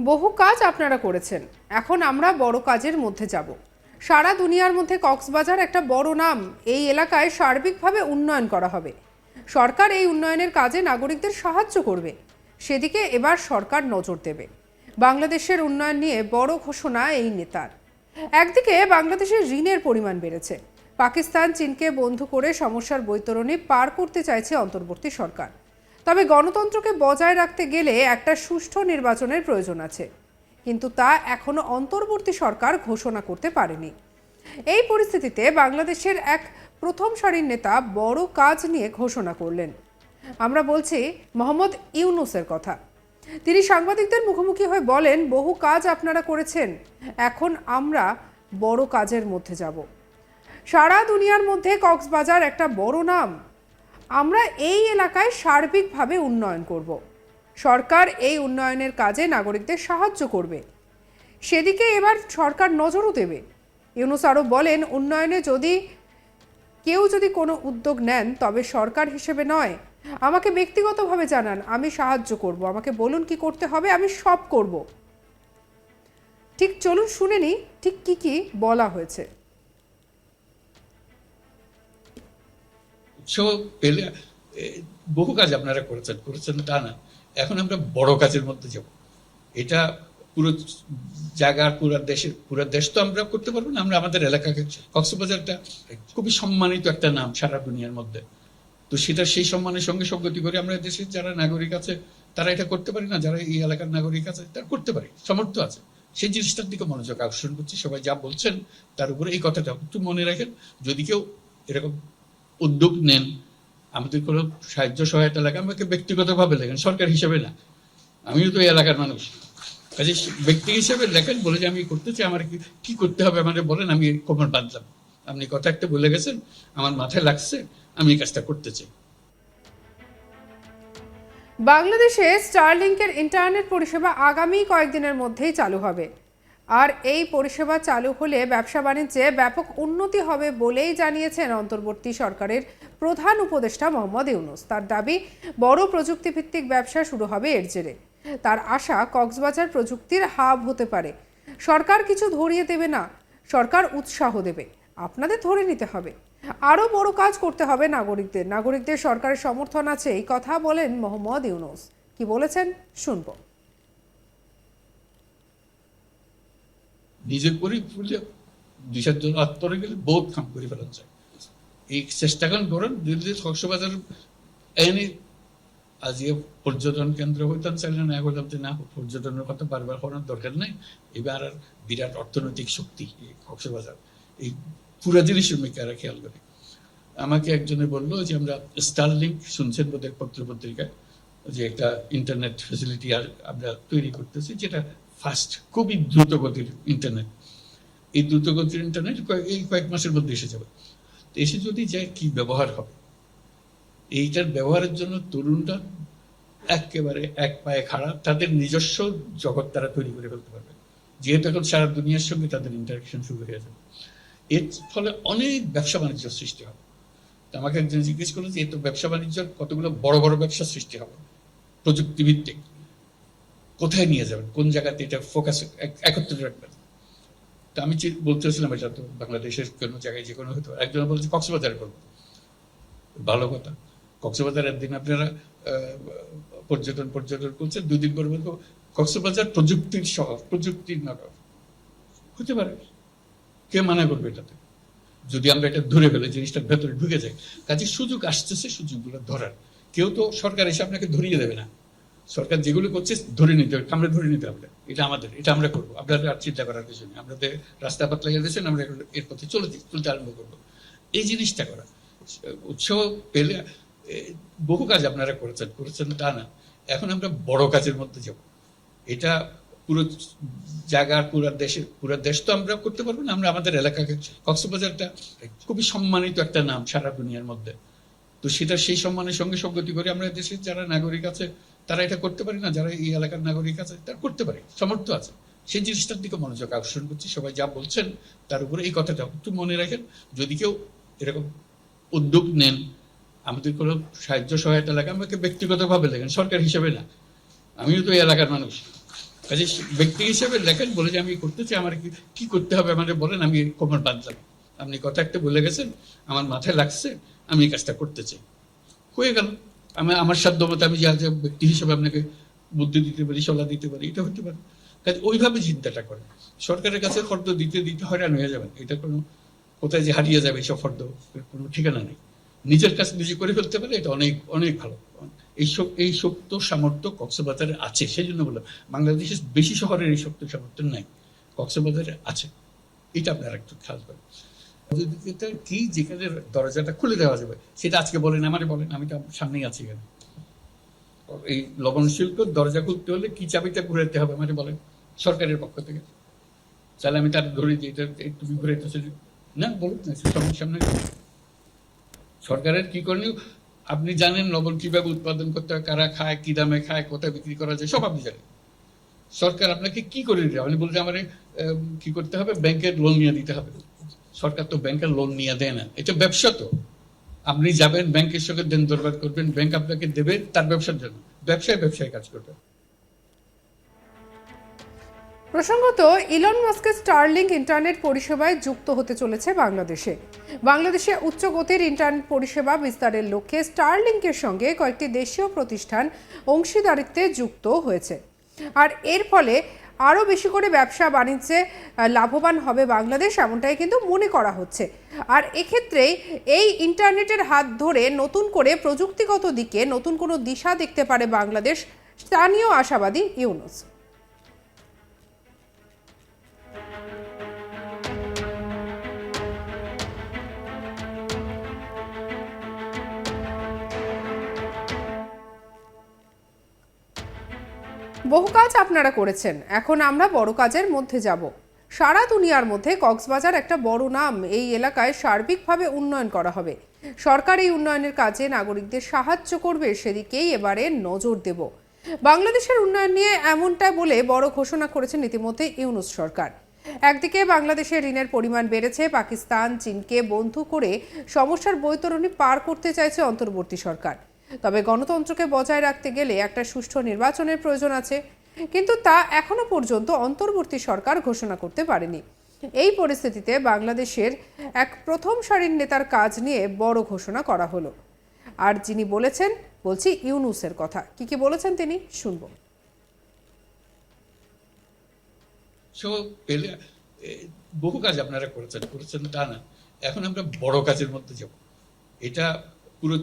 বহু কাজ আপনারা করেছেন। এখন আমরা বড় কাজের মধ্যে যাব। সারা দুনিয়ার মধ্যে কক্সবাজার একটা বড় নাম। এই এলাকায় সার্বিকভাবে উন্নয়ন করা হবে। সরকার এই উন্নয়নের কাজে নাগরিকদের সাহায্য করবে। সেদিকে এবার সরকার নজর দেবে। বাংলাদেশের উন্নয়ন নিয়ে বড় ঘোষণা এই নেতার। একদিকে বাংলাদেশের ঋণের পরিমাণ বেড়েছে। পাকিস্তান, চীনকে বন্ধু করে সমস্যার বৈতরণী পার করতে চাইছে অন্তর্বর্তী সরকার। তবে গণতন্ত্রকে বজায় রাখতে গেলে একটা সুষ্ঠু নির্বাচনের প্রয়োজন আছে। কিন্তু তা এখনও অন্তর্বর্তী সরকার ঘোষণা করতে পারেনি। এই পরিস্থিতিতে বাংলাদেশের এক প্রথম সারির নেতা বড় কাজ নিয়ে ঘোষণা করলেন। আমরা বলছি মোহাম্মদ ইউনুসের কথা। তিনি সাংবাদিকদের মুখোমুখি হয়ে বলেন, বহু কাজ আপনারা করেছেন, এখন আমরা বড় কাজের মধ্যে যাব। সারা দুনিয়ার মধ্যে কক্সবাজার একটা বড় নাম। আমরা এই এলাকায় সার্বিকভাবে উন্নয়ন করব। সরকার এই উন্নয়নের কাজে নাগরিকদের সাহায্য করবে। সেদিকে এবার সরকার নজরও দেবে। ইউনুস আরও বলেন, উন্নয়নে যদি কেউ যদি কোনো উদ্যোগ নেন, তবে সরকার হিসেবে নয়। আমাকে ব্যক্তিগতভাবে জানান, আমি সাহায্য করব। আমাকে বলুন কি করতে হবে, আমি সব করব। ঠিক চলুন, শুনে নিই, ঠিক কি কি বলা হয়েছে। উৎসাহ পেলে বহু কাজ আপনারা করেছেন করেছেন তা না। এখন আমরা বড় কাজের মধ্যে যাব। এটা পুরো জায়গার, পুরো দেশের, পুরো দেশ তো আমরা করতে পারব না, আমরা আমাদের এলাকাকে, কক্সবাজারটা খুবই সম্মানিত একটা নাম সারা দুনিয়ার মধ্যে। তো সেটা সেই সম্মানের সঙ্গে সঙ্গতি করে আমরা দেশের যারা নাগরিক আছে, তারা এটা করতে পারি না, যারা এই এলাকার নাগরিক আছে, তারা করতে পারে সামর্থ্য আছে। সেই জিনিসটার দিকে মনোযোগ আকর্ষণ করছি, সবাই যা বলছেন, তার উপরে এই কথাটা একটু মনে রাখেন, যদি কেউ এরকম উদ্যোগ নেন, আমাদের কোনো সাহায্য সহায়তা লাগে, আমাকে ব্যক্তিগতভাবে লেখেন, সরকার হিসেবে না। আমিও তো এই এলাকার মানুষ। কাজে ব্যক্তি হিসেবে লেখেন, বলে যে আমি করতে চাই, আমার কি করতে হবে আমাদের বলেন, আমি কোমর বাঁধলাম। আপনি কথা একটা বলে গেছেন, আমার মাথায় লাগছে, আমি এই কাজটা করতে চাই। বাংলাদেশে স্টারলিংকের ইন্টারনেট পরিষেবা আগামী কয়েকদিনের মধ্যেই চালু হবে। আর এই পরিষেবা চালু হলে ব্যবসা বাণিজ্যে ব্যাপক উন্নতি হবে বলেই জানিয়েছেন অন্তর্বর্তী সরকারের প্রধান উপদেষ্টা মোহাম্মদ ইউনুস। তার দাবি, বড় প্রযুক্তিভিত্তিক ব্যবসা শুরু হবে এর জেরে। তার আশা, কক্সবাজার প্রযুক্তির হাব হতে পারে। সরকার কিছু ধরিয়ে দেবে না, সরকার উৎসাহ দেবে। আপনাদের ধরে নিতে হবে। আরও বড় কাজ করতে হবে নাগরিকদের। নাগরিকদের সরকারের সমর্থন আছে, এই কথা বলেন মোহাম্মদ ইউনুস। কি বলেছেন, শুনব। নিজের করি ফুলে দুই চারজন আত্মরে গেলে বহুত কাম করে ফেলা যায়। এই চেষ্টা করেন যদি কক্সবাজার এনে আজ পর্যটন কেন্দ্র হইতাম, চাইলে না করলাম যে না, পর্যটনের কথা বারবার করার দরকার নেই। এবার আর বিরাট অর্থনৈতিক শক্তি কক্সবাজার। এই পুরো জিনিস মেকারা খেয়াল করে। আমাকে একজনে বলল যে আমরা স্টারলিংক শুনছেন বোধহয় পত্র পত্রিকায়, যে একটা ইন্টারনেট ফেসিলিটি আর আমরা তৈরি করতেছি, যেটা ফাস্ট, খুবই দ্রুত গতির ইন্টারনেট এই দ্রুত গতির ইন্টারনেট এই কয়েক মাসের মধ্যে এসে যাবে। এসে যদি যায়, কি ব্যবহার হবে? এইটার ব্যবহারের জন্য তরুণরা একেবারে এক পায়ে খাড়া, তাদের নিজস্ব জগৎ তারা তৈরি করে ফেলতে পারবে। যেহেতু এখন সারা দুনিয়ার সঙ্গে তাদের ইন্টারাকশন শুরু হয়ে যাবে এর ফলে অনেক ব্যবসা বাণিজ্য সৃষ্টি হবে। আমাকে একজন জিজ্ঞেস করল যে, এ তো ব্যবসা বাণিজ্যের কতগুলো বড় বড় ব্যবসা সৃষ্টি হবে? প্রযুক্তিভিত্তিক। কোথায় নিয়ে যাবেন? কোন জায়গাতে এটা ফোকাস একত্রে রাখবেন? তো আমি বলতেছিলাম এটা তো বাংলাদেশের কোনো জায়গায় যে কোনো হতো একজন বলছে, কক্সবাজারে করব। ভালো কথা। কক্সবাজার একদিন আপনারা পর্যটন পর্যটন করছেন দুই দিন পর বলব, কক্সবাজার প্রযুক্তির শহর, প্রযুক্তির নগর। হতে পারে। কে মানা করবে এটাতে? যদি আমরা এটা ধরে ফেলে জিনিসটার ভেতরে ঢুকে যাই কাজে সুযোগ আসতেছে, সুযোগগুলো ধরার। কেউ তো সরকার এসে আপনাকে ধরিয়ে দেবে না। সরকার যেগুলো করছে ধরে নিতে হবে আমরা ধরে নিতে হবে। এটা আমাদের, এটা আমরা করব। আপনাদের আর চিন্তা করার কিছু নেই। আপনাদের রাস্তা পাতলা গেছেন আমরা এর পথে চলে চলতে আরম্ভ করব। এই জিনিসটা করা। উৎসাহ পেলে বহু কাজ আপনারা করেছেন করেছেন তা না। এখন আমরা বড় কাজের মধ্যে যাব। এটা পুরো জায়গার পুরো দেশের পুরো দেশ তো আমরা করতে পারব না। আমরা আমাদের এলাকাকে কক্সবাজারটা খুবই সম্মানিত একটা নাম সারা দুনিয়ার মধ্যে। তো সেটা সেই সম্মানের সঙ্গে সঙ্গতি করে আমরা দেশের যারা নাগরিক আছে, তারা এটা করতে পারি না। যারা এই এলাকার নাগরিক আছে, তারা করতে পারে সামর্থ্য আছে। সেই জিনিসটার দিকে মনোযোগ আকর্ষণ করছি। সবাই যা বলছেন, তার উপরে এই কথাটা একটু মনে রাখেন। যদি কেউ এরকম উদ্যোগ নেন, আমাদের কোনো সাহায্য সহায়তা লাগে, আমাকে ব্যক্তিগতভাবে লেখেন, সরকার হিসেবে না। আমিও তো এই এলাকার মানুষ। কাজে ব্যক্তি হিসেবে লেখেন, বলে যে আমি করতে চাই, আমার কি কি করতে হবে আমাদের বলেন, আমি কোমর বাঁধলাম আপনি কথা একটা বলে গেছেন, আমার মাথায় লাগছে। আমি এই কাজটা করতে চাই। হয়ে গেল। আমি, আমার সাধ্য মতো আমি যা যা ব্যক্তি হিসেবে আপনাকে বুদ্ধি দিতে পারি সলা দিতে পারি, এটা হতে পারে। কাজে ওইভাবে চিন্তাটা করে। সরকারের কাছে ফর্দ দিতে দিতে হয়রান হয়ে যাবেন। এটা কোনো, কোথায় যে হারিয়ে যাবে এসব ফর্দ কোনো ঠিকানা নেই। নিজের কাছে নিজে করে ফেলতে পারে, এটা অনেক অনেক ভালো। এই সব এই শক্ত সামর্থ্য কক্সবাজারে আছে। সেই জন্য বললাম, বাংলাদেশের বেশি শহরের এই শক্ত সামর্থ্য নাই। কক্সবাজারে আছে। এটা আপনারা একটু খেয়াল করেন। কি যেখানে দরজাটা খুলে দেওয়া যাবে, সেটা আজকে বলেন আমারে বলেন, আমি তো সামনেই আছি এখানে। এই লবণ শিল্প, দরজা খুলতে হলে কি চাবিটা ঘুরাতে হবে আমারে বলেন, সরকারের পক্ষ থেকে। তাহলে আমি তার ধরে দিই, এটা তুমি না বলুন না সামনে সামনে। সরকারের কি করণীয়? আপনি জানেন লবণ কীভাবে উৎপাদন করতে হয়, কারা খায়, কি দামে খায়, কোথায় বিক্রি করা যায়, সব আপনি জানেন। সরকার আপনাকে কি করে দিতে আপনি বলতে আমার কি করতে হবে? ব্যাংকের লোন নিয়ে দিতে হবে। সরকার তো ব্যাংকের লোন নিয়ে দেয় না। এটা ব্যবসা তো। আপনি যাবেন ব্যাংকের সঙ্গে দেন, দরবার করবেন ব্যাংক আপনাকে দেবে তার ব্যবসার জন্য। ব্যবসায় ব্যবসায় কাজ করবে। প্রসঙ্গত ইলন মাস্কের স্টারলিংক ইন্টারনেট পরিষেবায় যুক্ত হতে চলেছে বাংলাদেশে। বাংলাদেশে উচ্চ গতির ইন্টারনেট পরিষেবা বিস্তারের লক্ষ্যে স্টারলিংকের সঙ্গে কয়েকটি দেশীয় প্রতিষ্ঠান অংশীদারিত্বে যুক্ত হয়েছে। আর এর ফলে আরও বেশি করে ব্যবসা বাণিজ্যে লাভবান হবে বাংলাদেশ, এমনটাই কিন্তু মনে করা হচ্ছে। আর এক্ষেত্রেই এই ইন্টারনেটের হাত ধরে নতুন করে প্রযুক্তিগত দিকে নতুন কোনো দিশা দেখতে পারে বাংলাদেশ, স্থানীয় আশাবাদী ইউনুস। বহু কাজ আপনারা করেছেন। এখন আমরা বড় কাজের মধ্যে যাব। সারা দুনিয়ার মধ্যে কক্সবাজার একটা বড় নাম। এই এলাকায় সার্বিকভাবে উন্নয়ন করা হবে। সরকার এই উন্নয়নের কাজে নাগরিকদের সাহায্য করবে, সেদিকেই এবারে নজর দেব। বাংলাদেশের উন্নয়ন নিয়ে এমনটা বলে বড় ঘোষণা করেছেন ইতিমধ্যে ইউনুস সরকার। একদিকে বাংলাদেশের ঋণের পরিমাণ বেড়েছে, পাকিস্তান, চীনকে বন্ধু করে সমস্যার বৈতরণী পার করতে চাইছে অন্তর্বর্তী সরকার। তবে গণতন্ত্রকে বজায় রাখতে গেলে একটা সুষ্ঠু নির্বাচনের প্রয়োজন আছে। কিন্তু তা এখনও পর্যন্ত অন্তর্বর্তী সরকার ঘোষণা করতে পারেনি। এই পরিস্থিতিতে বাংলাদেশের এক প্রথম সারির নেতার কাজ নিয়ে বড় ঘোষণা করা হলো। আর যিনি বলেছেন, বলছি ইউনুসের কথা। কি কি বলেছেন তিনি? শুনব। বহু কাজ আপনারা করেছেন করেছেন তা না। এখন আমরা বড় কাজের মধ্যে যাব। এটা পুরো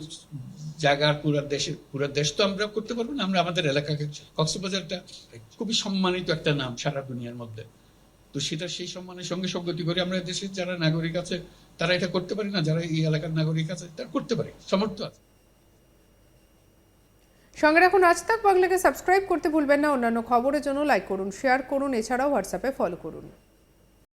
জায়গার, পুরো দেশের, পুরো দেশ তো আমরা করতে পারব না, আমরা আমাদের এলাকাকে কক্সবাজারটা খুবই সম্মানিত একটা নাম সারা দুনিয়ার মধ্যে। তো সেটা সেই সম্মানের সঙ্গে সঙ্গতি করে আমরা দেশের যারা নাগরিক আছে, তারা এটা করতে পারি না, যারা এই এলাকার নাগরিক আছে, তারা করতে পারে, সমর্থ আছে। সঙ্গে রাখুন আজ তাক বাংলাকে, সাবস্ক্রাইব করতে ভুলবেন না, অন্যান্য খবরের জন্য লাইক করুন, শেয়ার করুন, এছাড়াও হোয়াটসঅ্যাপে ফলো করুন।